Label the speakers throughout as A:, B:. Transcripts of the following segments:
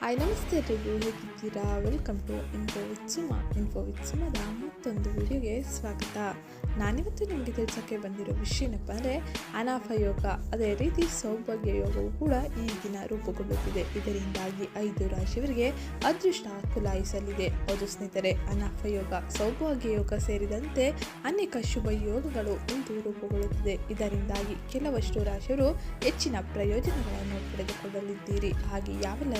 A: Hi ನಮಸ್ತೆ ಎಲ್ರಿಗೂ ಹೇಗಿದ್ದೀರಾ welcome to info with Suma info with ಸುಮದ ಮತ್ತೊಂದು ವಿಡಿಯೋಗೆ ಸ್ವಾಗತ. ನಾನಿವತ್ತು ನಿಮಗೆ ತಿಳಿಸೋಕ್ಕೆ ಬಂದಿರೋ ವಿಷಯ ಏನಪ್ಪ ಅಂದರೆ ಅನಾಫ ಯೋಗ. ಅದೇ ರೀತಿ ಸೌಭಾಗ್ಯ ಯೋಗವು ಕೂಡ ಈ ದಿನ ರೂಪುಗೊಳ್ಳುತ್ತಿದೆ. ಇದರಿಂದಾಗಿ ಐದು ರಾಶಿಯವರಿಗೆ ಅದೃಷ್ಟ ಕುಲಾಯಿಸಲಿದೆ. ಹೌದು ಸ್ನೇಹಿತರೆ ಅನಾಫ ಯೋಗ, ಸೌಭಾಗ್ಯ ಯೋಗ ಸೇರಿದಂತೆ ಅನೇಕ ಶುಭ ಯೋಗಗಳು ಇಂದು ರೂಪುಗೊಳ್ಳುತ್ತಿದೆ. ಇದರಿಂದಾಗಿ ಕೆಲವಷ್ಟು ರಾಶಿಯವರು ಹೆಚ್ಚಿನ ಪ್ರಯೋಜನಗಳನ್ನು ಪಡೆದುಕೊಳ್ಳಲಿದ್ದೀರಿ. ಹಾಗೆ ಯಾವೆಲ್ಲ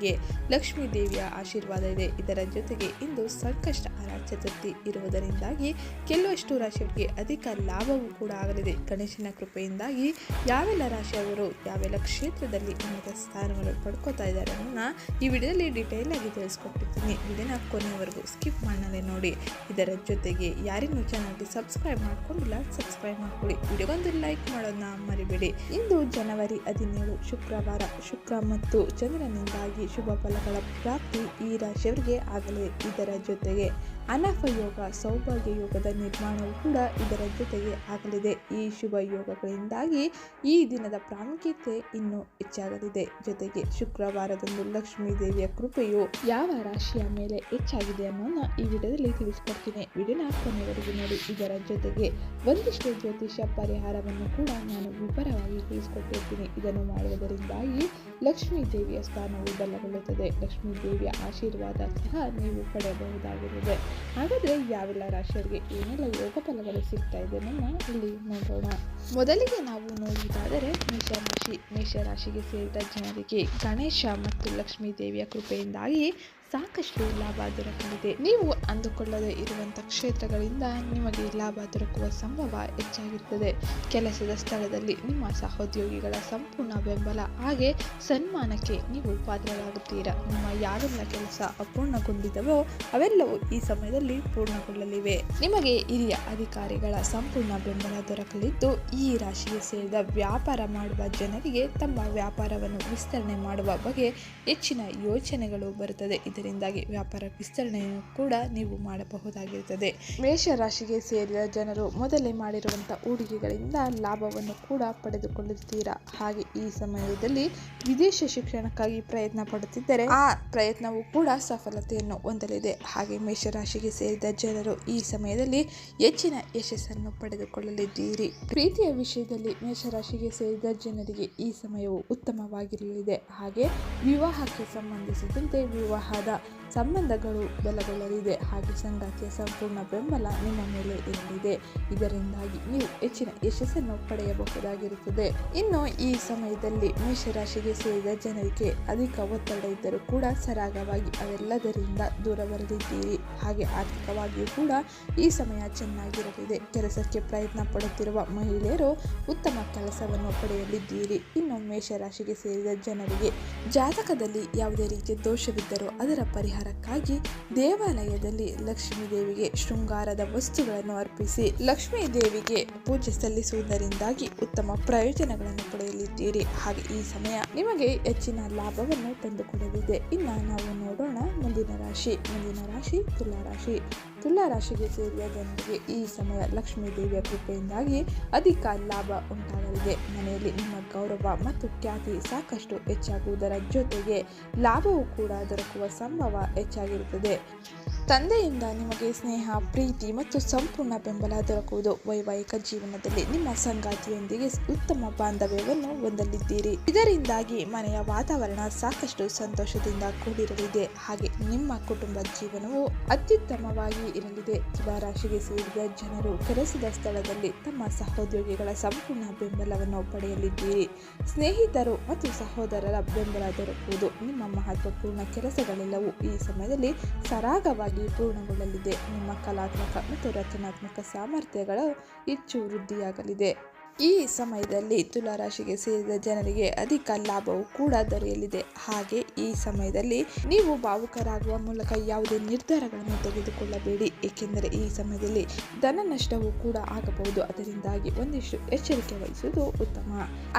A: ರಾಶಿಯವರಿಗೆ ಲಕ್ಷ್ಮೀ ದೇವಿಯ ಆಶೀರ್ವಾದ ಇದೆ. ಇದರ ಜೊತೆಗೆ ಇಂದು ಸಂಕಷ್ಟ ಚತುರ್ಥಿ ಇರುವುದರಿಂದಾಗಿ ಕೆಲವಷ್ಟು ರಾಶಿಯವರಿಗೆ ಅಧಿಕ ಲಾಭವೂ ಕೂಡ ಆಗಲಿದೆ. ಗಣೇಶನ ಕೃಪೆಯಿಂದಾಗಿ ಯಾವೆಲ್ಲ ರಾಶಿಯವರು ಯಾವೆಲ್ಲ ಕ್ಷೇತ್ರದಲ್ಲಿ ಉನ್ನತ ಸ್ಥಾನವನ್ನು ಪಡ್ಕೋತಾ ಇದ್ದಾರೆ ಅನ್ನೋದನ್ನ ಈ ವಿಡಿಯೋದಲ್ಲಿ ಡೀಟೇಲ್ ಆಗಿ ತಿಳಿಸ್ಕೊಟ್ಟಿರ್ತೀನಿ. ವಿಡಿಯೋನ ಕೊನೆಯವರೆಗೂ ಸ್ಕಿಪ್ ಮಾಡಲೇ ನೋಡಿ. ಇದರ ಜೊತೆಗೆ ಯಾರಿನ್ನೂ ಚಾನಲ್ಗೆ ಸಬ್ಸ್ಕ್ರೈಬ್ ಮಾಡ್ಕೊಂಡಿಲ್ಲ ಸಬ್ಸ್ಕ್ರೈಬ್ ಮಾಡ್ಕೊಳ್ಳಿ. ವಿಡಿಯೋಗೊಂದು ಲೈಕ್ ಮಾಡೋದನ್ನ ಮರಿಬೇಡಿ. ಇಂದು ಜನವರಿ ಹದಿನೇಳು, ಶುಕ್ರವಾರ. ಶುಕ್ರ ಮತ್ತು ಚಂದ್ರನಿಂದಾಗಿ ಶುಭ ಫಲಗಳ ಪ್ರಾಪ್ತಿ ಈ ರಾಶಿಯವರಿಗೆ ಆಗಲಿ. ಇದರ ಜೊತೆಗೆ ಅನಫ ಯೋಗ, ಸೌಭಾಗ್ಯ ಯೋಗದ ನಿರ್ಮಾಣವೂ ಕೂಡ ಇದರ ಜೊತೆಗೆ ಆಗಲಿದೆ. ಈ ಶುಭ ಯೋಗಗಳಿಂದಾಗಿ ಈ ದಿನದ ಪ್ರಾಮುಖ್ಯತೆ ಇನ್ನೂ ಹೆಚ್ಚಾಗಲಿದೆ. ಜೊತೆಗೆ ಶುಕ್ರವಾರದಂದು ಲಕ್ಷ್ಮೀ ದೇವಿಯ ಕೃಪೆಯು ಯಾವ ರಾಶಿಯ ಮೇಲೆ ಹೆಚ್ಚಾಗಿದೆ ಅನ್ನೋದನ್ನ ಈ ವಿಡಿಯೋದಲ್ಲಿ ತಿಳಿಸ್ಕೊಡ್ತೀನಿ. ವಿಡಿಯೋನ ಕೊನೆವರೆಗೂ ನೋಡಿ. ಇದರ ಜೊತೆಗೆ ಒಂದಿಷ್ಟು ಜ್ಯೋತಿಷ್ಯ ಪರಿಹಾರವನ್ನು ಕೂಡ ನಾನು ವಿವರವಾಗಿ ತಿಳಿಸ್ಕೊಟ್ಟಿರ್ತೀನಿ. ಇದನ್ನು ಮಾಡುವುದರಿಂದಾಗಿ ಲಕ್ಷ್ಮೀ ದೇವಿಯ ಸ್ಥಾನವು ಬಲಗೊಳ್ಳುತ್ತದೆ. ಲಕ್ಷ್ಮೀ ದೇವಿಯ ಆಶೀರ್ವಾದ ಸಹ ನೀವು ಪಡೆಯಬಹುದಾಗಿರುತ್ತದೆ. ಹಾಗಾದರೆ ಯಾವೆಲ್ಲ ರಾಶಿಯರಿಗೆ ಏನೆಲ್ಲ ಯೋಗ ಫಲಗಳು ಸಿಗ್ತಾ ಇದೆ ನಮ್ಮ ಇಲ್ಲಿ ನೋಡೋಣ. ಮೊದಲಿಗೆ ನಾವು ನೋಡುವುದಾದರೆ ಮೇಷರಾಶಿ ಮೇಷರಾಶಿಗೆ ಸೇರಿದ ಜನರಿಗೆ ಗಣೇಶ ಮತ್ತು ಲಕ್ಷ್ಮೀ ದೇವಿಯ ಕೃಪೆಯಿಂದಾಗಿ ಸಾಕಷ್ಟು ಲಾಭ ದೊರಕಲಿದೆ. ನೀವು ಅಂದುಕೊಳ್ಳದೆ ಇರುವಂಥ ಕ್ಷೇತ್ರಗಳಿಂದ ನಿಮಗೆ ಲಾಭ ದೊರಕುವ ಸಂಭವ ಹೆಚ್ಚಾಗಿರುತ್ತದೆ ಕೆಲಸದ ಸ್ಥಳದಲ್ಲಿ ನಿಮ್ಮ ಸಹೋದ್ಯೋಗಿಗಳ ಸಂಪೂರ್ಣ ಬೆಂಬಲ, ಹಾಗೆ ಸನ್ಮಾನಕ್ಕೆ ನೀವು ಪಾತ್ರರಾಗುತ್ತೀರಾ? ನಿಮ್ಮ ಯಾವೆಲ್ಲ ಕೆಲಸ ಅಪೂರ್ಣಗೊಂಡಿದ್ದವೋ ಅವೆಲ್ಲವೂ ಈ ಸಮಯದಲ್ಲಿ ಪೂರ್ಣಗೊಳ್ಳಲಿವೆ. ನಿಮಗೆ ಹಿರಿಯ ಅಧಿಕಾರಿಗಳ ಸಂಪೂರ್ಣ ಬೆಂಬಲ ದೊರಕಲಿದ್ದು, ಈ ರಾಶಿಗೆ ಸೇರಿದ ವ್ಯಾಪಾರ ಮಾಡುವ ಜನರಿಗೆ ತಮ್ಮ ವ್ಯಾಪಾರವನ್ನು ವಿಸ್ತರಣೆ ಮಾಡುವ ಬಗ್ಗೆ ಹೆಚ್ಚಿನ ಯೋಚನೆಗಳು ಬರುತ್ತದೆ. ಇದರಿಂದಾಗಿ ವ್ಯಾಪಾರ ವಿಸ್ತರಣೆಯನ್ನು ಕೂಡ ನೀವು ಮಾಡಬಹುದಾಗಿರುತ್ತದೆ. ಮೇಷರಾಶಿಗೆ ಸೇರಿದ ಜನರು ಮೊದಲೇ ಮಾಡಿರುವಂಥ ಹೂಡಿಕೆಗಳಿಂದ ಲಾಭವನ್ನು ಕೂಡ ಪಡೆದುಕೊಳ್ಳುತ್ತೀರಾ? ಹಾಗೆ ಈ ಸಮಯದಲ್ಲಿ ವಿದೇಶ ಶಿಕ್ಷಣಕ್ಕಾಗಿ ಪ್ರಯತ್ನ ಪಡುತ್ತಿದ್ದರೆ ಆ ಪ್ರಯತ್ನವೂ ಕೂಡ ಸಫಲತೆಯನ್ನು ಹೊಂದಲಿದೆ. ಹಾಗೆ ಮೇಷರಾಶಿಗೆ ಸೇರಿದ ಜನರು ಈ ಸಮಯದಲ್ಲಿ ಹೆಚ್ಚಿನ ಯಶಸ್ಸನ್ನು ಪಡೆದುಕೊಳ್ಳಲಿದ್ದೀರಿ. ಪ್ರೀತಿಯ ವಿಷಯದಲ್ಲಿ ಮೇಷರಾಶಿಗೆ ಸೇರಿದ ಜನರಿಗೆ ಈ ಸಮಯವು ಉತ್ತಮವಾಗಿರಲಿದೆ. ಹಾಗೆ ವಿವಾಹಕ್ಕೆ ಸಂಬಂಧಿಸಿದಂತೆ ವಿವಾಹದ ಸಂಬಂಧಗಳು ಬಲಗೊಳ್ಳಲಿದೆ. ಹಾಗೆ ಸಂಘಕ್ಕೆ ಸಂಪೂರ್ಣ ಬೆಂಬಲ ನಿಮ್ಮ ಮೇಲೆ ಇರಲಿದೆ. ಇದರಿಂದಾಗಿ ನೀವು ಹೆಚ್ಚಿನ ಯಶಸ್ಸನ್ನು ಪಡೆಯಬಹುದಾಗಿರುತ್ತದೆ. ಇನ್ನು ಈ ಸಮಯದಲ್ಲಿ ಮೇಷರಾಶಿಗೆ ಸೇರಿದ ಜನರಿಗೆ ಅಧಿಕ ಒತ್ತಡ ಇದ್ದರೂ ಕೂಡ ಸರಾಗವಾಗಿ ಅವೆಲ್ಲದರಿಂದ ದೂರ ಬರಲಿದ್ದೀರಿ. ಹಾಗೆ ಆರ್ಥಿಕವಾಗಿಯೂ ಕೂಡ ಈ ಸಮಯ ಚೆನ್ನಾಗಿರಲಿದೆ. ಕೆಲಸಕ್ಕೆ ಪ್ರಯತ್ನ ಪಡುತ್ತಿರುವ ಮಹಿಳೆಯರು ಉತ್ತಮ ಕೆಲಸವನ್ನು ಪಡೆಯಲಿದ್ದೀರಿ. ಇನ್ನು ಮೇಷರಾಶಿಗೆ ಸೇರಿದ ಜನರಿಗೆ ಜಾತಕದಲ್ಲಿ ಯಾವುದೇ ರೀತಿಯ ದೋಷವಿದ್ದರೂ ಅದರ ಪರಿಹಾರಕ್ಕಾಗಿ ದೇವಾಲಯದಲ್ಲಿ ಲಕ್ಷ್ಮೀ ದೇವಿಗೆ ಶೃಂಗಾರದ ವಸ್ತುಗಳನ್ನು ಅರ್ಪಿಸಿ ಲಕ್ಷ್ಮೀ ದೇವಿಗೆ ಪೂಜೆ ಸಲ್ಲಿಸುವುದರಿಂದಾಗಿ ಉತ್ತಮ ಪ್ರಯೋಜನಗಳನ್ನು ಪಡೆಯಲಿದ್ದೀರಿ. ಹಾಗೆ ಈ ಸಮಯ ನಿಮಗೆ ಹೆಚ್ಚಿನ ಲಾಭವನ್ನು ತಂದುಕೊಡಲಿದೆ. ಇನ್ನು ನಾವು ನೋಡೋಣ ಮುಂದಿನ ರಾಶಿ. ಮುಂದಿನ ರಾಶಿ, ತುಲಾ ರಾಶಿ. ತುಲಾ ರಾಶಿಗೆ ಸೇರಿದ ಜನರಿಗೆ ಈ ಸಮಯ ಲಕ್ಷ್ಮೀ ದೇವಿಯ ಕೃಪೆಯಿಂದಾಗಿ ಅಧಿಕ ಲಾಭ ಉಂಟಾಗಲಿದೆ. ಮನೆಯಲ್ಲಿ ನಿಮ್ಮ ಗೌರವ ಮತ್ತು ಖ್ಯಾತಿ ಸಾಕಷ್ಟು ಹೆಚ್ಚಾಗುವುದರ ಜೊತೆಗೆ ಲಾಭವೂ ಕೂಡ ದೊರಕುವ ಸಂಭವ ಹೆಚ್ಚಾಗಿರುತ್ತದೆ. ತಂದೆಯಿಂದ ನಿಮಗೆ ಸ್ನೇಹ, ಪ್ರೀತಿ ಮತ್ತು ಸಂಪೂರ್ಣ ಬೆಂಬಲ ದೊರಕುವುದು ವೈವಾಹಿಕ ಜೀವನದಲ್ಲಿ ನಿಮ್ಮ ಸಂಗಾತಿಯೊಂದಿಗೆ ಉತ್ತಮ ಬಾಂಧವ್ಯವನ್ನು ಹೊಂದಲಿದ್ದೀರಿ. ಇದರಿಂದಾಗಿ ಮನೆಯ ವಾತಾವರಣ ಸಾಕಷ್ಟು ಸಂತೋಷದಿಂದ ಕೂಡಿರಲಿದೆ. ಹಾಗೆ ನಿಮ್ಮ ಕುಟುಂಬ ಜೀವನವು ಅತ್ಯುತ್ತಮವಾಗಿ ಇರಲಿದೆ. ತುಲಾರಾಶಿಗೆ ಸೇರಿದ ಜನರು ಕೆಲಸದ ಸ್ಥಳದಲ್ಲಿ ತಮ್ಮ ಸಹೋದ್ಯೋಗಿಗಳ ಸಂಪೂರ್ಣ ಬೆಂಬಲವನ್ನು ಪಡೆಯಲಿದ್ದೀರಿ. ಸ್ನೇಹಿತರು ಮತ್ತು ಸಹೋದರರ ಬೆಂಬಲ ದೊರಕುವುದು ನಿಮ್ಮ ಮಹತ್ವಪೂರ್ಣ ಕೆಲಸಗಳೆಲ್ಲವೂ ಈ ಸಮಯದಲ್ಲಿ ಸರಾಗವಾಗಿ ಪೂರ್ಣಗೊಳ್ಳಲಿದೆ ನಿಮ್ಮ ಕಲಾತ್ಮಕ ಮತ್ತು ರಚನಾತ್ಮಕ ಸಾಮರ್ಥ್ಯಗಳು ಹೆಚ್ಚು ವೃದ್ಧಿಯಾಗಲಿದೆ. ಈ ಸಮಯದಲ್ಲಿ ತುಲಾರಾಶಿಗೆ ಸೇರಿದ ಜನರಿಗೆ ಅಧಿಕ ಲಾಭವು ಕೂಡ ದೊರೆಯಲಿದೆ. ಹಾಗೆ ಈ ಸಮಯದಲ್ಲಿ ನೀವು ಭಾವುಕರಾಗುವ ಮೂಲಕ ಯಾವುದೇ ನಿರ್ಧಾರಗಳನ್ನು ತೆಗೆದುಕೊಳ್ಳಬೇಡಿ. ಏಕೆಂದರೆ ಈ ಸಮಯದಲ್ಲಿ ಧನ ನಷ್ಟವೂ ಕೂಡ ಆಗಬಹುದು. ಅದರಿಂದಾಗಿ ಒಂದಿಷ್ಟು ಎಚ್ಚರಿಕೆ ವಹಿಸುವುದು ಉತ್ತಮ.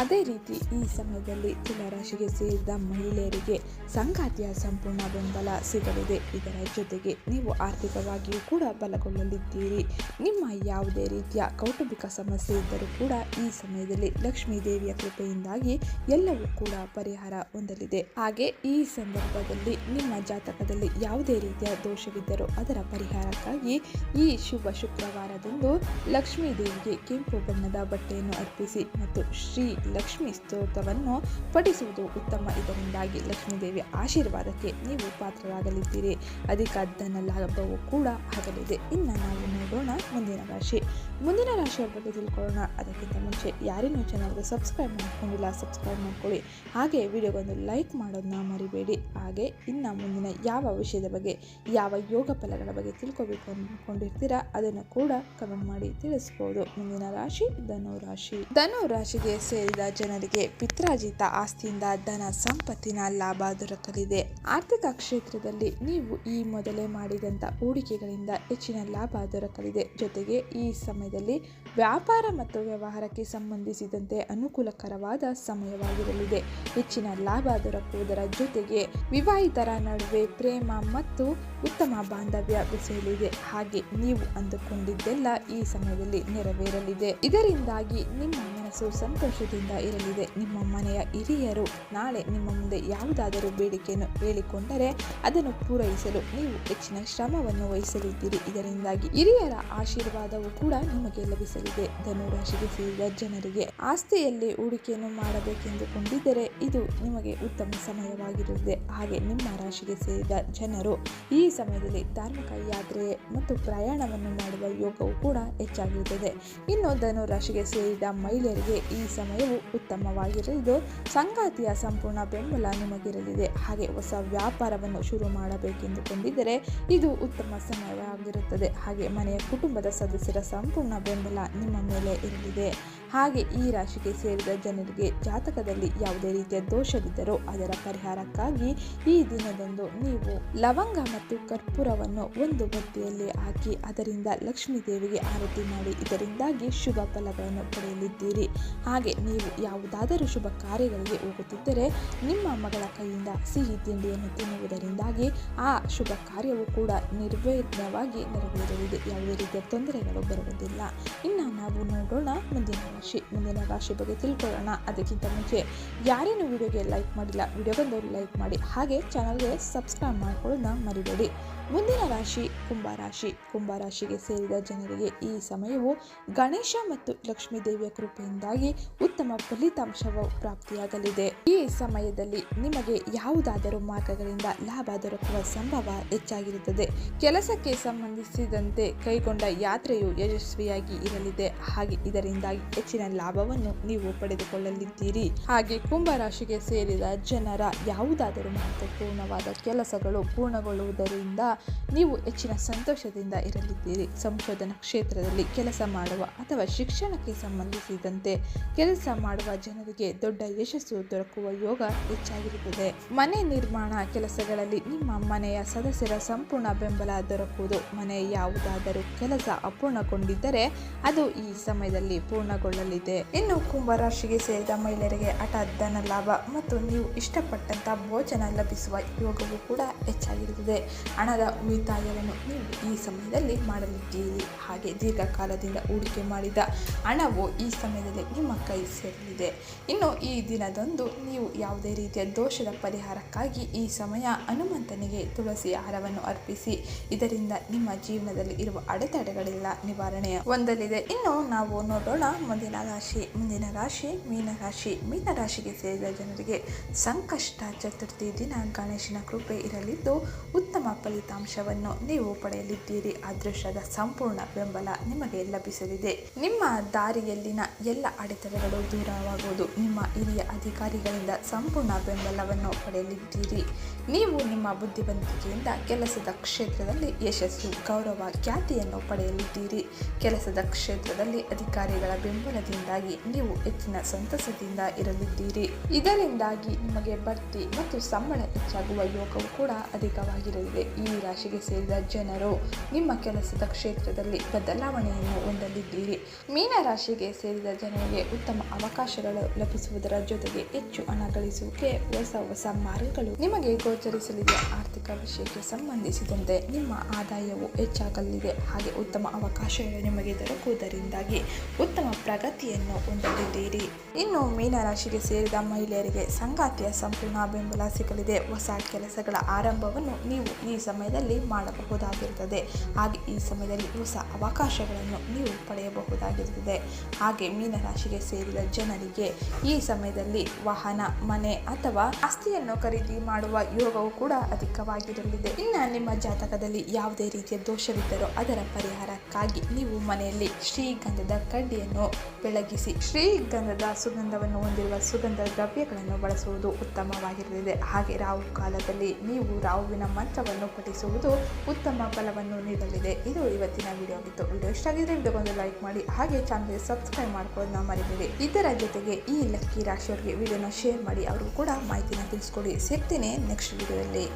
A: ಅದೇ ರೀತಿ ಈ ಸಮಯದಲ್ಲಿ ತುಲಾರಾಶಿಗೆ ಸೇರಿದ ಮಹಿಳೆಯರಿಗೆ ಸಂಗಾತಿಯ ಸಂಪೂರ್ಣ ಬೆಂಬಲ ಸಿಗಲಿದೆ. ಇದರ ಜೊತೆಗೆ ನೀವು ಆರ್ಥಿಕವಾಗಿಯೂ ಕೂಡ ಬಲಗೊಳ್ಳಲಿದ್ದೀರಿ. ನಿಮ್ಮ ಯಾವುದೇ ರೀತಿಯ ಕೌಟುಂಬಿಕ ಸಮಸ್ಯೆ ಇದ್ದರೂ ಕೂಡ ಈ ಸಮಯದಲ್ಲಿ ಲಕ್ಷ್ಮೀ ದೇವಿಯ ಕೃಪೆಯಿಂದಾಗಿ ಎಲ್ಲವೂ ಕೂಡ ಪರಿಹಾರ ಹೊಂದಲಿದೆ. ಹಾಗೆ ಈ ಸಂದರ್ಭದಲ್ಲಿ ನಿಮ್ಮ ಜಾತಕದಲ್ಲಿ ಯಾವುದೇ ರೀತಿಯ ದೋಷವಿದ್ದರೂ ಅದರ ಪರಿಹಾರಕ್ಕಾಗಿ ಈ ಶುಭ ಶುಕ್ರವಾರದಂದು ಲಕ್ಷ್ಮೀ ದೇವಿಗೆ ಕೆಂಪು ಬಣ್ಣದ ಬಟ್ಟೆಯನ್ನು ಅರ್ಪಿಸಿ ಮತ್ತು ಶ್ರೀ ಲಕ್ಷ್ಮೀ ಸ್ತೋತ್ರವನ್ನು ಪಠಿಸುವುದು ಉತ್ತಮ. ಇದರಿಂದಾಗಿ ಲಕ್ಷ್ಮೀ ದೇವಿಯ ಆಶೀರ್ವಾದಕ್ಕೆ ನೀವು ಪಾತ್ರರಾಗಲಿದ್ದೀರಿ. ಅಧಿಕ ಧನ ಲಾಭವೂ ಕೂಡ ಆಗಲಿದೆ. ಇನ್ನು ನಾವು ನೋಡೋಣ ಮುಂದಿನ ರಾಶಿ. ಮುಂದಿನ ರಾಶಿಯ ಬಗ್ಗೆ ತಿಳ್ಕೊಳ್ಳೋಣ. ಅದಕ್ಕಿಂತ ಮುಂಚೆ ಯಾರೇನೂ ಚಾನಲ್ಗೆ ಸಬ್ಸ್ಕ್ರೈಬ್ ಮಾಡ್ಕೊಂಡಿಲ್ಲ ಸಬ್ಸ್ಕ್ರೈಬ್ ಮಾಡ್ಕೊಳ್ಳಿ. ಹಾಗೆ ವಿಡಿಯೋಗೊಂದು ಲೈಕ್ ಮಾಡೋದನ್ನ ಮರಿಬೇಡಿ. ಹಾಗೆ ಇನ್ನು ಮುಂದಿನ ಯಾವ ವಿಷಯದ ಬಗ್ಗೆ, ಯಾವ ಯೋಗ ಫಲಗಳ ಬಗ್ಗೆ ತಿಳ್ಕೊಬೇಕು ಅಂದ್ಕೊಂಡಿರ್ತೀರಾ, ಅದನ್ನು ಕೂಡ ಕಮೆಂಟ್ ಮಾಡಿ ತಿಳಿಸ್ಬೋದು. ಮುಂದಿನ ರಾಶಿ ಧನು ರಾಶಿ. ಧನು ರಾಶಿಗೆ ಸೇರಿದ ಜನರಿಗೆ ಪಿತ್ರಾಜಿತ ಆಸ್ತಿಯಿಂದ ಧನ ಸಂಪತ್ತಿನ ಲಾಭ ದೊರಕಲಿದೆ. ಆರ್ಥಿಕ ಕ್ಷೇತ್ರದಲ್ಲಿ ನೀವು ಈ ಮೊದಲೇ ಮಾಡಿದಂಥ ಹೂಡಿಕೆಗಳಿಂದ ಹೆಚ್ಚಿನ ಲಾಭ ದೊರಕಲಿದೆ. ಜೊತೆಗೆ ಈ ಸಮಯದಲ್ಲಿ ವ್ಯಾಪಾರ ಮತ್ತು ವ್ಯವಹಾರಕ್ಕೆ ಸಂಬಂಧಿಸಿದಂತೆ ಅನುಕೂಲಕರವಾದ ಸಮಯವಾಗಿರಲಿದೆ. ಹೆಚ್ಚಿನ ಲಾಭ ದೊರಕುವುದರ ಜೊತೆಗೆ ವಿವಾಹಿತರ ನಡುವೆ ಪ್ರೇಮ ಮತ್ತು ಉತ್ತಮ ಬಾಂಧವ್ಯ ಬೆಸೆಯಲಿದೆ. ಹಾಗೆ ನೀವು ಅಂದುಕೊಂಡಿದ್ದೆಲ್ಲ ಈ ಸಮಯದಲ್ಲಿ ನೆರವೇರಲಿದೆ. ಇದರಿಂದಾಗಿ ನಿಮ್ಮ ಮನಸ್ಸು ಸಂತೋಷದಿಂದ ಇರಲಿದೆ. ನಿಮ್ಮ ಮನೆಯ ಹಿರಿಯರು ನಾಳೆ ನಿಮ್ಮ ಮುಂದೆ ಯಾವುದಾದರೂ ಬೇಡಿಕೆಯನ್ನು ಹೇಳಿಕೊಂಡರೆ ಅದನ್ನು ಪೂರೈಸಲು ನೀವು ಹೆಚ್ಚಿನ ಶ್ರಮವನ್ನು ವಹಿಸಲಿದ್ದೀರಿ. ಇದರಿಂದಾಗಿ ಹಿರಿಯರ ಆಶೀರ್ವಾದವು ಕೂಡ ನಿಮಗೆ ಲಭಿಸಲಿದೆ. ಧನುರಾಶಿಗೆ ಸೇರಿದ ಜನರಿಗೆ ಆಸ್ತಿಯಲ್ಲಿ ಹೂಡಿಕೆಯನ್ನು ಮಾಡಬೇಕೆಂದುಕೊಂಡಿದ್ದರೆ ಇದು ನಿಮಗೆ ಉತ್ತಮ ಸಮಯವಾಗಿರುತ್ತದೆ. ಹಾಗೆ ನಿಮ್ಮ ರಾಶಿಗೆ ಸೇರಿದ ಜನರು ಈ ಸಮಯದಲ್ಲಿ ಧಾರ್ಮಿಕ ಯಾತ್ರೆ ಮತ್ತು ಪ್ರಯಾಣವನ್ನು ಮಾಡುವ ಯೋಗವು ಕೂಡ ಹೆಚ್ಚಾಗಿರುತ್ತದೆ. ಇನ್ನು ಧನುರಾಶಿಗೆ ಸೇರಿದ ಮಹಿಳೆಯರಿಗೆ ಈ ಸಮಯವು ಉತ್ತಮವಾಗಿರಲಿದ್ದು, ಸಂಗಾತಿಯ ಸಂಪೂರ್ಣ ಬೆಂಬಲ ನಿಮಗಿರಲಿದೆ. ಹಾಗೆ ಹೊಸ ವ್ಯಾಪಾರವನ್ನು ಶುರು ಮಾಡಬೇಕೆಂದುಕೊಂಡಿದ್ದರೆ ಇದು ಉತ್ತಮ ಸಮಯವಾಗಿರುತ್ತದೆ. ಹಾಗೆ ಮನೆಯ ಕುಟುಂಬದ ಸದಸ್ಯರ ಸಂಪೂರ್ಣ ಬೆಂಬಲ ನಿಮ್ಮ ಮೇಲೆ ಇರಲಿದೆ. ಹಾಗೆ ಈ ರಾಶಿಗೆ ಸೇರಿದ ಜನರಿಗೆ ಜಾತಕದಲ್ಲಿ ಯಾವುದೇ ರೀತಿಯ ದೋಷವಿದ್ದರೂ ಅದರ ಪರಿಹಾರಕ್ಕಾಗಿ ಈ ದಿನದಂದು ನೀವು ಲವಂಗ ಮತ್ತು ಕರ್ಪೂರವನ್ನು ಒಂದು ಬತ್ತಿಯಲ್ಲಿ ಹಾಕಿ ಅದರಿಂದ ಲಕ್ಷ್ಮೀ ದೇವಿಗೆ ಆರತಿ ಮಾಡಿ ಇದರಿಂದಾಗಿ ಶುಭ ಫಲಗಳನ್ನು ಪಡೆಯಲಿದ್ದೀರಿ. ಹಾಗೆ ನೀವು ಯಾವುದಾದರೂ ಶುಭ ಕಾರ್ಯಗಳಿಗೆ ಹೋಗುತ್ತಿದ್ದರೆ ನಿಮ್ಮ ಮಗಳ ಕೈಯಿಂದ ಸಿಹಿ ತಿಂಡಿಯನ್ನು ತಿನ್ನುವುದರಿಂದಾಗಿ ಆ ಶುಭ ಕಾರ್ಯವು ಕೂಡ ನಿರ್ವಿಘ್ನವಾಗಿ ನೆರವೇರಲಿದೆ. ಯಾವುದೇ ರೀತಿಯ ತೊಂದರೆಗಳು ಬರುವುದಿಲ್ಲ. ಇನ್ನು ನಾವು ನೋಡೋಣ ಮುಂದಿನ ರಾಶಿ ಮುಂದಿನ ರಾಶಿ ಬಗ್ಗೆ ತಿಳ್ಕೊಳ್ಳೋಣ. ಅದಕ್ಕಿಂತ ಮುಂಚೆ ಯಾರೇನು ವಿಡಿಯೋಗೆ ಲೈಕ್ ಮಾಡಿಲ್ಲ ವಿಡಿಯೋಗೊಂದು ಲೈಕ್ ಮಾಡಿ. ಹಾಗೆ ಚಾನಲ್ಗೆ ಸಬ್ಸ್ಕ್ರೈಬ್ ಮಾಡ್ಕೊಳ್ಳೋದನ್ನ ಮರಿಬೇಡಿ. ಮುಂದಿನ ರಾಶಿ ಕುಂಭರಾಶಿ ಕುಂಭರಾಶಿಗೆ ಸೇರಿದ ಜನರಿಗೆ ಈ ಸಮಯವು ಗಣೇಶ ಮತ್ತು ಲಕ್ಷ್ಮೀ ದೇವಿಯ ಕೃಪೆಯಿಂದಾಗಿ ಉತ್ತಮ ಫಲಿತಾಂಶವು ಪ್ರಾಪ್ತಿಯಾಗಲಿದೆ. ಈ ಸಮಯದಲ್ಲಿ ನಿಮಗೆ ಯಾವುದಾದರೂ ಮಾರ್ಗಗಳಿಂದ ಲಾಭ ದೊರಕುವ ಸಂಭವ ಹೆಚ್ಚಾಗಿರುತ್ತದೆ. ಕೆಲಸಕ್ಕೆ ಸಂಬಂಧಿಸಿದಂತೆ ಕೈಗೊಂಡ ಯಾತ್ರೆಯು ಯಶಸ್ವಿಯಾಗಿ ಇರಲಿದೆ. ಹಾಗೆ ಇದರಿಂದಾಗಿ ಹೆಚ್ಚಿನ ಲಾಭವನ್ನು ನೀವು ಪಡೆದುಕೊಳ್ಳಲಿದ್ದೀರಿ. ಹಾಗೆ ಕುಂಭರಾಶಿಗೆ ಸೇರಿದ ಜನರ ಯಾವುದಾದರೂ ಮಹತ್ವಪೂರ್ಣವಾದ ಕೆಲಸಗಳು ಪೂರ್ಣಗೊಳ್ಳುವುದರಿಂದ ನೀವು ಹೆಚ್ಚಿನ ಸಂತೋಷದಿಂದ ಇರಲಿದ್ದೀರಿ. ಸಂಶೋಧನಾ ಕ್ಷೇತ್ರದಲ್ಲಿ ಕೆಲಸ ಮಾಡುವ ಅಥವಾ ಶಿಕ್ಷಣಕ್ಕೆ ಸಂಬಂಧಿಸಿದಂತೆ ಕೆಲಸ ಮಾಡುವ ಜನರಿಗೆ ದೊಡ್ಡ ಯಶಸ್ಸು ದೊರಕುವ ಯೋಗ ಹೆಚ್ಚಾಗಿರುತ್ತದೆ. ಮನೆ ನಿರ್ಮಾಣ ಕೆಲಸಗಳಲ್ಲಿ ನಿಮ್ಮ ಮನೆಯ ಸದಸ್ಯರ ಸಂಪೂರ್ಣ ಬೆಂಬಲ ದೊರಕುವುದು. ಮನೆ ಯಾವುದಾದರೂ ಕೆಲಸ ಅಪೂರ್ಣಗೊಂಡಿದ್ದರೆ ಅದು ಈ ಸಮಯದಲ್ಲಿ ಪೂರ್ಣಗೊಳ್ಳಲಿದೆ. ಇನ್ನು ಕುಂಭರಾಶಿಗೆ ಸೇರಿದ ಮಹಿಳೆಯರಿಗೆ ಹಠಾತ್ ಧನ ಲಾಭ ಮತ್ತು ನೀವು ಇಷ್ಟಪಟ್ಟಂತ ಭೋಜನ ಲಭಿಸುವ ಯೋಗವು ಕೂಡ ಹೆಚ್ಚಾಗಿರುತ್ತದೆ. ಹಣದ ಉಳಿತಾಯವನ್ನು ನೀವು ಈ ಸಮಯದಲ್ಲಿ ಮಾಡಲಿದ್ದೀರಿ. ಹಾಗೆ ದೀರ್ಘಕಾಲದಿಂದ ಹೂಡಿಕೆ ಮಾಡಿದ ಹಣವು ಈ ಸಮಯದಲ್ಲಿ ನಿಮ್ಮ ಕೈ ಸೇರಲಿದೆ. ಇನ್ನು ಈ ದಿನದಂದು ನೀವು ಯಾವುದೇ ರೀತಿಯ ದೋಷದ ಪರಿಹಾರಕ್ಕಾಗಿ ಈ ಸಮಯ ಹನುಮಂತನಿಗೆ ತುಳಸಿ ಹಾರವನ್ನು ಅರ್ಪಿಸಿ, ಇದರಿಂದ ನಿಮ್ಮ ಜೀವನದಲ್ಲಿ ಇರುವ ಅಡೆತಡೆಗಳೆಲ್ಲ ನಿವಾರಣೆ ಹೊಂದಲಿದೆ. ಇನ್ನು ನಾವು ನೋಡೋಣ, ಮುಂದಿನ ರಾಶಿ ಮುಂದಿನ ರಾಶಿ ಮೀನರಾಶಿ ಮೀನರಾಶಿಗೆ ಸೇರಿದ ಜನರಿಗೆ ಸಂಕಷ್ಟ ಚತುರ್ಥಿ ದಿನ ಗಣೇಶನ ಕೃಪೆ ಇರಲಿದ್ದು, ಉತ್ತಮ ಫಲಿತಾಂಶವನ್ನು ನೀವು ಪಡೆಯಲಿದ್ದೀರಿ. ಅದೃಷ್ಟದ ಸಂಪೂರ್ಣ ಬೆಂಬಲ ನಿಮಗೆ ಲಭಿಸಲಿದೆ. ನಿಮ್ಮ ದಾರಿಯಲ್ಲಿನ ಎಲ್ಲ ಅಡೆತಡೆಗಳು ದೂರವಾಗುವುದು. ನಿಮ್ಮ ಹಿರಿಯ ಅಧಿಕಾರಿಗಳಿಂದ ಸಂಪೂರ್ಣ ಬೆಂಬಲವನ್ನು ಪಡೆಯಲಿದ್ದೀರಿ. ನೀವು ನಿಮ್ಮ ಬುದ್ಧಿವಂತಿಕೆಯಿಂದ ಕೆಲಸದ ಕ್ಷೇತ್ರದಲ್ಲಿ ಯಶಸ್ಸು, ಗೌರವ, ಖ್ಯಾತಿಯನ್ನು ಪಡೆಯಲಿದ್ದೀರಿ. ಕೆಲಸದ ಕ್ಷೇತ್ರದಲ್ಲಿ ಅಧಿಕಾರಿಗಳ ಬೆಂಬಲದಿಂದಾಗಿ ನೀವು ಹೆಚ್ಚಿನ ಸಂತಸದಿಂದ ಇರಲಿದ್ದೀರಿ. ಇದರಿಂದಾಗಿ ನಿಮಗೆ ಬಡ್ತಿ ಮತ್ತು ಸಂಬಳ ಹೆಚ್ಚಾಗುವ ಯೋಗವು ಕೂಡ ಅಧಿಕವಾಗಿರಲಿದೆ. ಈ ರಾಶಿಗೆ ಸೇರಿದ ಜನರು, ನಿಮ್ಮ ಕೆಲಸದ ಕ್ಷೇತ್ರದಲ್ಲಿ ಬದಲಾವಣೆಯನ್ನು ಹೊಂದಲಿದ್ದೀರಿ. ಮೀನ ರಾಶಿಗೆ ಸೇರಿದ ಜನರಿಗೆ ಉತ್ತಮ ಅವಕಾಶಗಳು ಲಭಿಸುವುದರ ಜೊತೆಗೆ ಹೆಚ್ಚು ಹಣ ಗಳಿಸುವಿಕೆ, ಹೊಸ ಹೊಸ ಮಾರ್ಗಗಳು ನಿಮಗೆ ಗೋಚರಿಸಲಿದೆ. ಆರ್ಥಿಕ ವಿಷಯಕ್ಕೆ ಸಂಬಂಧಿಸಿದಂತೆ ನಿಮ್ಮ ಆದಾಯವು ಹೆಚ್ಚಾಗಲಿದೆ. ಹಾಗೆ ಉತ್ತಮ ಅವಕಾಶಗಳು ನಿಮಗೆ ದೊರಕುವುದರಿಂದಾಗಿ ಉತ್ತಮ ಪ್ರಗತಿಯನ್ನು ಹೊಂದಲಿದ್ದೀರಿ. ಇನ್ನು ಮೀನರಾಶಿಗೆ ಸೇರಿದ ಮಹಿಳೆಯರಿಗೆ ಸಂಗಾತಿಯ ಸಂಪೂರ್ಣ ಬೆಂಬಲ ಸಿಗಲಿದೆ. ಹೊಸ ಕೆಲಸಗಳ ಆರಂಭವನ್ನು ನೀವು ಈ ಸಮಯದಲ್ಲಿ ಮಾಡಬಹುದಾಗಿರುತ್ತದೆ. ಹಾಗೆ ಈ ಸಮಯದಲ್ಲಿ ಹೊಸ ಅವಕಾಶಗಳನ್ನು ನೀವು ಪಡೆಯಬಹುದಾಗಿರುತ್ತದೆ. ಹಾಗೆ ಮೀನರಾಶಿಗೆ ಸೇರಿದ ಜನರಿಗೆ ಈ ಸಮಯದಲ್ಲಿ ವಾಹನ, ಮನೆ ಅಥವಾ ಆಸ್ತಿಯನ್ನು ಖರೀದಿ ಮಾಡುವ ಯೋಗವು ಕೂಡ ಅಧಿಕವಾಗಿರಲಿದೆ. ಇನ್ನು ನಿಮ್ಮ ಜಾತಕದಲ್ಲಿ ಯಾವುದೇ ರೀತಿಯ ದೋಷವಿದ್ದರೂ ಅದರ ಪರಿಹಾರಕ್ಕಾಗಿ ನೀವು ಮನೆಯಲ್ಲಿ ಶ್ರೀಗಂಧದ ಕಡ್ಡಿಯನ್ನು ಬೆಳಗಿಸಿ, ಶ್ರೀಗಂಧದ ಸುಗಂಧವನ್ನು ಹೊಂದಿರುವ ಸುಗಂಧ ದ್ರವ್ಯಗಳನ್ನು ಬಳಸುವುದು ಉತ್ತಮವಾಗಿರಲಿದೆ. ಹಾಗೆ ರಾಹು ಕಾಲದಲ್ಲಿ ನೀವು ರಾಹುವಿನ ಮಂತ್ರವನ್ನು ಪಠಿಸುವುದು ಉತ್ತಮ ಫಲವನ್ನು ನೀಡಲಿದೆ. ಇದು ಇವತ್ತಿನ ವಿಡಿಯೋ ಆಗಿತ್ತು. ವಿಡಿಯೋ ಇಷ್ಟ ಆಗಿದ್ರೆ ವಿಡಿಯೋಗೊಂದು ಲೈಕ್ ಮಾಡಿ, ಹಾಗೆ ಚಾನಲ್ಗೆ ಸಬ್ಸ್ಕ್ರೈಬ್ ಮಾಡ್ಕೊಳ್ಳೋದನ್ನ ಮರಿಬೇಡಿ. ಇದರ ಜೊತೆಗೆ ಈ ಲಕ್ಕಿ ರಾಶಿಯವರಿಗೆ ವಿಡಿಯೋನ ಶೇರ್ ಮಾಡಿ ಅವರು ಕೂಡ ಮಾಹಿತಿನ ತಿಳಿಸ್ಕೊಡಿ. ಸಿಗ್ತೀನಿ ನೆಕ್ಸ್ಟ್ ವಿಡಿಯೋದಲ್ಲಿ